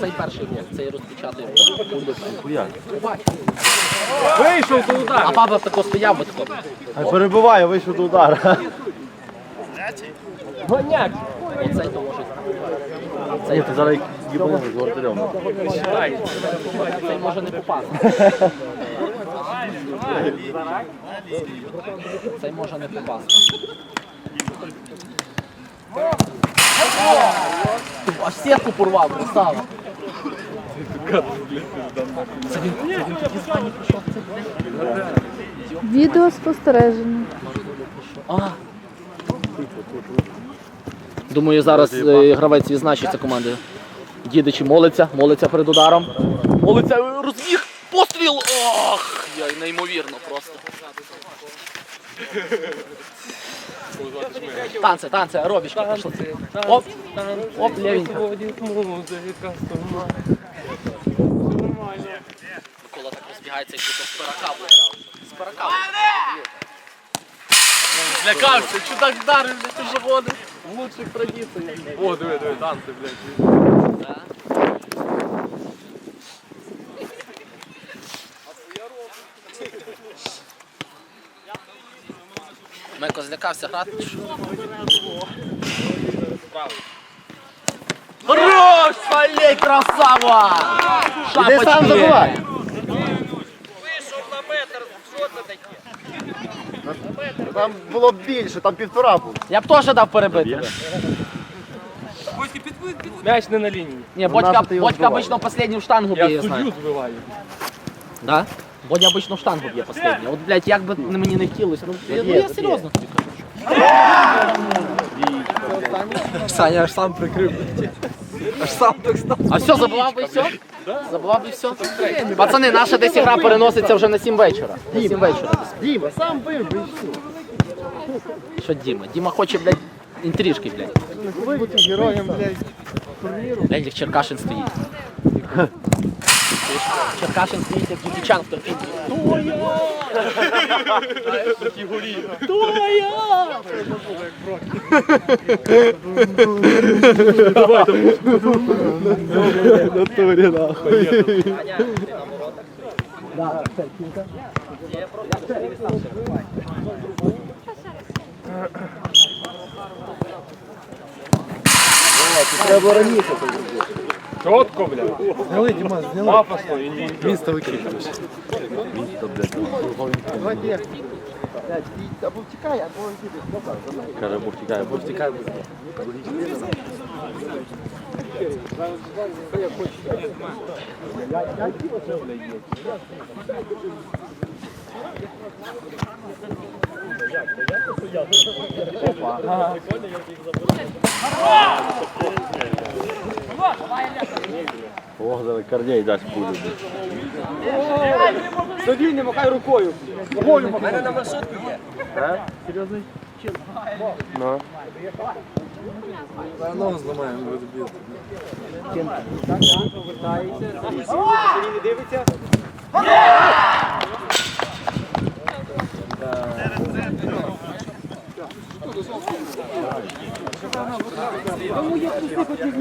Цей перший гол, цей розпочатий гол. Вийшов до удар. А баба тако стояв би тако. Перебиває, вийшов до удара. Гоняк. Оцей то може. Ні, ти зараз їбанув з вратарем. Цей може не попасти. Цей може не попасти. Аж сітку порвав, красава. Це він, це він тоді з пані пішов. Це Відео спостереження. А. Думаю, зараз е, гравець відзначиться команди. Дідичі молиться, молиться перед ударом. Молиться, е, розбіг, постріл! Ох, я неймовірно просто. Танце, танце, аеробічка пішла. Оп, оп, левенько. Микола так розбігається, як будто з перекабу. З перекабу. Злякався, чудак вдарив, ти ж води. Лучших традиціях. О, диви, диви, танці, блядь. Меко злякався грати. що? Хорош! Олей, красава! Іди сам Шапочки! забивай. Там було більше, там півтора було. Я б теж дав перебити. М'яч не на лінії. Ні, Бодька, Бодька обично последню штангу б'є, Я я суддю збиваю. Да? Бодя обично штангу б'є последню. От, блядь, як би мені не хотілося. Ну, я, ну, я серйозно тобі кажу. Саня аж сам прикрив. Аж сам так став. А все, забував би все? Забував би все? Пацани, наша десь гра переноситься вже на 7 вечора. На 7 вечора. Діма, сам бив, би. Що Діма? Діма хоче, блядь, інтрижки, блядь. Бути героєм, блядь. Блядь, як Черкашин стоїть. Черкашин стоїть, як Джекічан в торпіді. Натурі, нахуй. Треба раніше це зробити. Чотко, блядь. Зняли, Діма, зняли. Пафосно і ні. Місто викидуєш. Давайте як. Блядь, ти або втікай, або йди. Каже, або втікай, або втікай. Ох, зараз Корней дасть пулю. Садій, не махай рукою. Ногою махай. Мене на маршрутку є. Серйозний? Ну. Ногу зламаємо, буде бити.